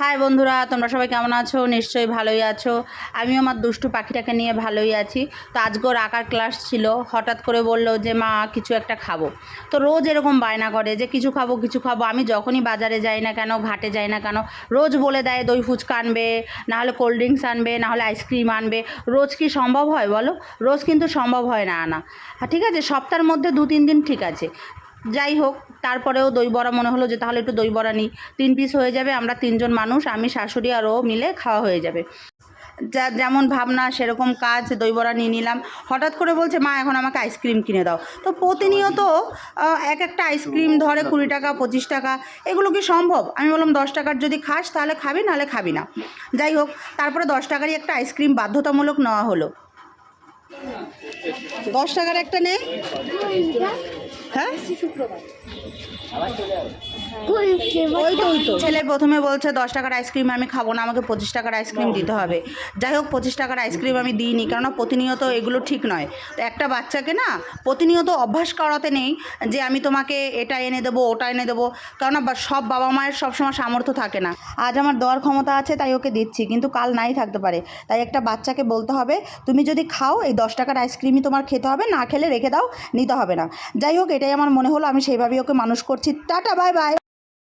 High বন্ধুরা, তোমরা সবাই কেমন আছো? নিশ্চয়ই ভালোই আছো। আমিও আমার দুষ্টু পাখিটাকে নিয়ে ভালোই আছি। তো আজকে ওর আঁকার ক্লাস ছিল, হঠাৎ করে বলল যে, মা, কিছু একটা খাব। তো রোজ এরকম বায়না করে যে, কিছু খাব কিছু খাব। আমি যখনই বাজারে যাই না কেন, ঘাটে যাই না কেন, রোজ বলে দেয়, দই ফুচকা আনবে, নাহলে কোল্ড ড্রিঙ্কস আনবে, নাহলে আইসক্রিম আনবে। রোজ কি সম্ভব হয় বলো? রোজ কিন্তু সম্ভব হয় না আনা। ঠিক আছে, সপ্তাহের মধ্যে দু তিন দিন ঠিক আছে। যাই হোক তারপরেও দই বড়া মনে হলো যে তাহলে একটু দই বড়া নিই। তিন পিস হয়ে যাবে, আমরা তিনজন মানুষ, আমি, শাশুড়ি আর ও মিলে খাওয়া হয়ে যাবে। যা, যেমন ভাবনা, সেরকম কাজ দই বড়া নিয়ে নিলাম। হঠাৎ করে বলছে, মা, এখন আমাকে আইসক্রিম কিনে দাও। তো প্রতিনিয়ত এক একটা আইসক্রিম ধরে কুড়ি টাকা, পঁচিশ টাকা, এগুলো কি সম্ভব? আমি বললাম, দশ টাকার যদি খাস, তাহলে খাবি, নাহলে খাবি না। যাই হোক, তারপরে দশ টাকারই একটা আইসক্রিম বাধ্যতামূলক নেওয়া হলো। দশ টাকার একটা নে। হ্যাঁ? ওই তো ওই তো। ছেলে প্রথমে বলছে দশ টাকার আইসক্রিম আমি খাব না আমাকে পঁচিশ টাকার আইসক্রিম দিতে হবে। যাই হোক পঁচিশ টাকার আইসক্রিম আমি দিইনি কেননা প্রতিনিয়ত এগুলো ঠিক নয়। তো একটা বাচ্চাকে না প্রতিনিয়ত অভ্যাস করাতে নেই যে আমি তোমাকে এটা এনে দেবো ওটা এনে দেবো কেননা বা- সব বাবা মায়ের সবসময় সামর্থ্য থাকে না। আজ আমার দেওয়ার ক্ষমতা আছে তাই ওকে দিচ্ছি কিন্তু কাল নাই থাকতে পারে। তাই একটা বাচ্চাকে বলতে হবে তুমি যদি খাও এই দশ টাকার আইসক্রিমই তোমার খেতে হবে না খেলে রেখে দাও নিতে হবে না। যাই হোক এটাই আমার মনে হলো আমি সেইভাবেই ওকে মানুষ করছি। Tata bye bye.